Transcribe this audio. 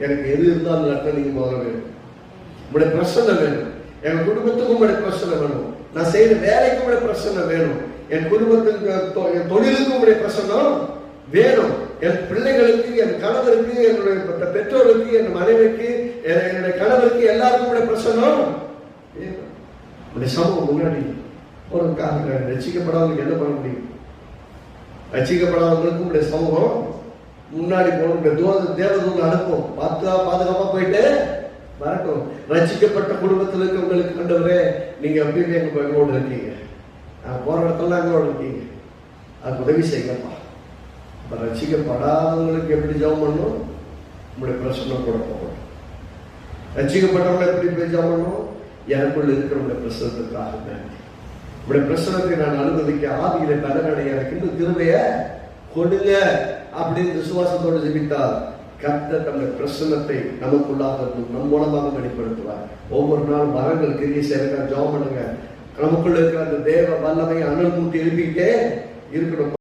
எனக்கு எது இருந்தாலும் நட்ட நீங்க முதல்ல வேணும். உங்களுடைய பிரச்சனை வேணும். என் குடும்பத்துக்கும் உங்களுடைய பிரச்சனை வேணும். நான் செய்யற வேலைக்கும் உங்களுடைய பிரச்சனை வேணும். என் குடும்பத்துக்கு என் தொழிலுக்கும் உங்களுடைய பிரச்சனை வேணும். என் பிள்ளைகளுக்கு என் கணவருக்கு என்னுடைய பெற்றோருக்கு என் மனைவிக்கு என்னுடைய கணவருக்கு எல்லாருக்கும் உங்களுடைய பிரச்சனை உங்களுடைய சமூகம் முன்னாடி ஒரு காரணம் ரசிக்கப்படாதவங்களுக்கு என்ன பண்ண முடியும்? ரசிக்கப்படாதவங்களுக்கு உங்களுடைய சமூகம் முன்னாடி போகணும் தூர தேவதூர் அனுப்பும். பாதுகா பாதுகாப்பா போயிட்டு வரட்டும். ரசிக்கப்பட்ட குடும்பத்தில் இருக்கவங்களுக்கு கண்டவரே நீங்க எப்பயுமே எங்க எங்களோடு இருக்கீங்க. நான் போற இடத்துல எங்களோடு இருக்கீங்க. அதுக்கு உதவி செய்யப்பா. இப்ப ரசிக்கப்படாதவங்களுக்கு எப்படி ஜெபம் பண்ணணும் உங்களுடைய பிரச்சனை கூட போகணும் ரசிக்கப்பட்டவங்களை எப்படி போய் ஜெபம் பண்ணணும் எனக்குள்ள இருக்கிறவங்களுடைய பிரசனத்துக்காக நன்றி உங்களுடைய பிரசனத்தை நான் அனுமதிக்க ஆதியில கடனடைய எனக்கு இன்னும் திருமையை கொடுங்க அப்படின்னு விசுவாசத்தோடு ஜெபித்தால் கத்த தங்கள் பிரசனத்தை நமக்குள்ளாக இருக்கும் நம் மூலமாக வெளிப்படுத்துவார். ஒவ்வொரு நாள் மரங்கள் கிரிய சேருங்க ஜெபம் பண்ணுங்க. நமக்குள்ள இருக்கிற அந்த தேவ வல்லமை அனல் மூட்டி எழுப்பிக்கிட்டே இருக்கணும்.